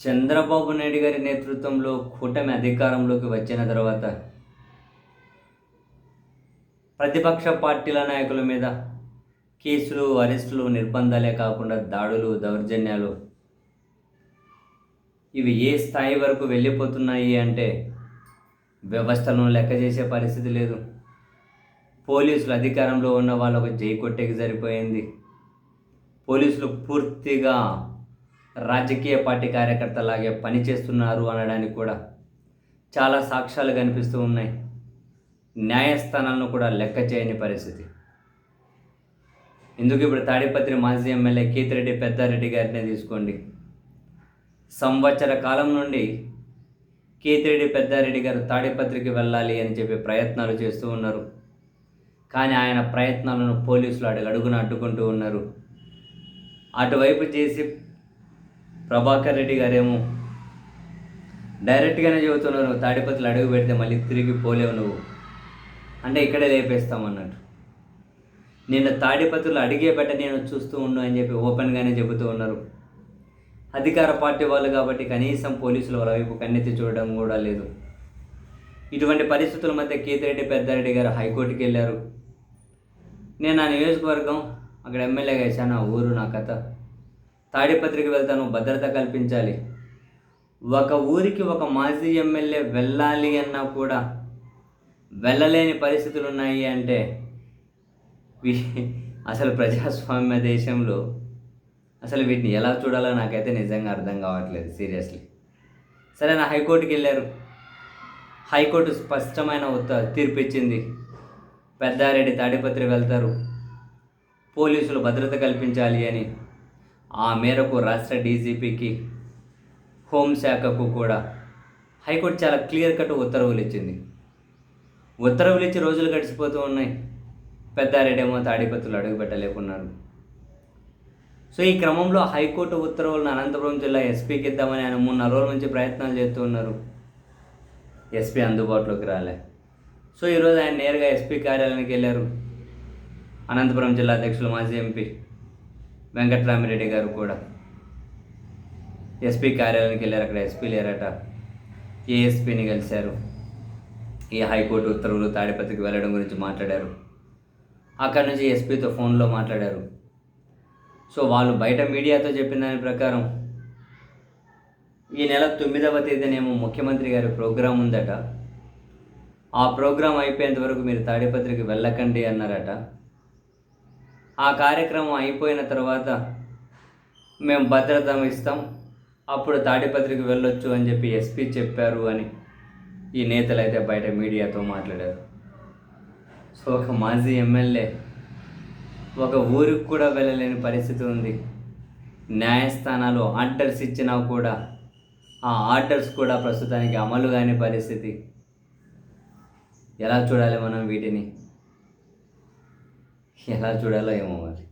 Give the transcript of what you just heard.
చంద్రబాబు నాయుడు గారి నేతృత్వంలో కూటమి అధికారంలోకి వచ్చిన తర్వాత ప్రతిపక్ష పార్టీల నాయకుల మీద కేసులు అరెస్టులు నిర్బంధాలే కాకుండా దాడులు దౌర్జన్యాలు ఇవి ఏ స్థాయి వరకు వెళ్ళిపోతున్నాయి అంటే వ్యవస్థలను లెక్క చేసే పరిస్థితి లేదు. పోలీసులు అధికారంలో ఉన్న వాళ్ళకు జై కొట్టేకి సరిపోయింది. పోలీసులు పూర్తిగా రాజకీయ పార్టీ కార్యకర్తలాగే పనిచేస్తున్నారు అనడానికి కూడా చాలా సాక్ష్యాలు కనిపిస్తూ ఉన్నాయి. న్యాయస్థానాలను కూడా లెక్క చేయని పరిస్థితి. ఎందుకు ఇప్పుడు తాడిపత్రి మాజీ ఎమ్మెల్యే కీతిరెడ్డి పెద్దారెడ్డి గారినే తీసుకోండి? సంవత్సర కాలం నుండి కీతిరెడ్డి పెద్దారెడ్డి గారు తాడిపత్రికి వెళ్ళాలి అని చెప్పి ప్రయత్నాలు చేస్తూ ఉన్నారు. కానీ ఆయన ప్రయత్నాలను పోలీసులు అడుగు అడుగున అడ్డుకుంటూ ఉన్నారు. అటువైపు చేసి ప్రభాకర్ రెడ్డి గారేమో డైరెక్ట్గానే చెబుతున్నారు నువ్వు తాడిపత్రులు అడుగు పెడితే మళ్ళీ తిరిగి పోలేవు నువ్వు. అంటే ఇక్కడే లేపేస్తామన్నట్టు. నిన్న తాడిపత్రులు అడిగే పెట్ట నేను చూస్తూ ఉండు అని చెప్పి ఓపెన్గానే చెబుతూ ఉన్నారు. అధికార పార్టీ వాళ్ళు కాబట్టి కనీసం పోలీసులు వాళ్ళ వైపు కన్నెత్తి చూడడం కూడా లేదు. ఇటువంటి పరిస్థితుల మధ్య కేతిరెడ్డి పెద్దారెడ్డి గారు హైకోర్టుకి వెళ్ళారు. నేను నా నియోజకవర్గం అక్కడ ఎమ్మెల్యేగా వేసాను నా ఊరు నా కథ. తాడిపత్రికి వెళ్తాను భద్రత కల్పించాలి. ఒక ఊరికి ఒక మాజీ ఎమ్మెల్యే వెళ్ళాలి అన్నా కూడా వెళ్ళలేని పరిస్థితులు ఉన్నాయి అంటే అసలు ప్రజాస్వామ్య దేశంలో అసలు వీటిని ఎలా చూడాలో నాకైతే నిజంగా అర్థం కావట్లేదు సీరియస్లీ. సరే నా హైకోర్టుకి వెళ్ళారు. హైకోర్టు స్పష్టమైన ఉత్త తీర్పు ఇచ్చింది. పెద్దారెడ్డి తాడిపత్రి వెళ్తారు. పోలీసులు భద్రత కల్పించాలి అని. ఆ మేరకు రాష్ట్ర డీజీపీకి హోంశాఖకు కూడా హైకోర్టు చాలా క్లియర్ కట్ ఉత్తర్వులు ఇచ్చింది. ఉత్తర్వులు ఇచ్చి రోజులు గడిచిపోతూ ఉన్నాయి. పెద్దారెడ్డేమో తాడిపత్రులు అడుగు పెట్టలేకున్నారు సో ఈ క్రమంలో హైకోర్టు ఉత్తర్వులను అనంతపురం జిల్లా ఎస్పీకి ఇద్దామని ఆయన మూడు నాలుగు రోజుల నుంచి ప్రయత్నాలు చేస్తూ ఉన్నారు. ఎస్పీ అందుబాటులోకి రాలే. సో ఈరోజు ఆయన నేరుగా ఎస్పీ కార్యాలయానికి వెళ్ళారు. అనంతపురం జిల్లా అధ్యక్షులు మాజీ ఎంపీ వెంకటరామిరెడ్డి గారు కూడా. ఎస్పీ కార్యాలయానికి వెళ్ళారు అక్కడ ఎస్పీ లేరట. ఏఎస్పీని కలిశారు. ఈ హైకోర్టు ఉత్తర్వులు తాడిపత్రికి వెళ్ళడం గురించి మాట్లాడారు. అక్కడ నుంచి ఎస్పీతో ఫోన్లో మాట్లాడారు. సో వాళ్ళు బయట మీడియాతో చెప్పిన దాని ప్రకారం ఈ నెల తొమ్మిదవ తేదీనేమో ముఖ్యమంత్రి గారి ప్రోగ్రాం ఉందట. ఆ ప్రోగ్రాం అయిపోయేంత వరకు మీరు తాడిపత్రికి వెళ్ళకండి అన్నారట. ఆ కార్యక్రమం అయిపోయిన తర్వాత మేము భద్రత ఇస్తాం. అప్పుడు తాడిపత్రికి వెళ్ళొచ్చు అని చెప్పి ఎస్పీ చెప్పారు అని ఈ నేతలు అయితే బయట మీడియాతో మాట్లాడారు. సో ఒక మాజీ ఎమ్మెల్యే ఒక ఊరికి కూడా వెళ్ళలేని పరిస్థితి ఉంది. న్యాయస్థానాలు ఆర్డర్స్ ఇచ్చినా కూడా ఆ ఆర్డర్స్ కూడా ప్రస్తుతానికి అమలు కాని పరిస్థితి. ఎలా చూడాలి మనం వీటిని? ఎలా చూడాలో ఏమో మరి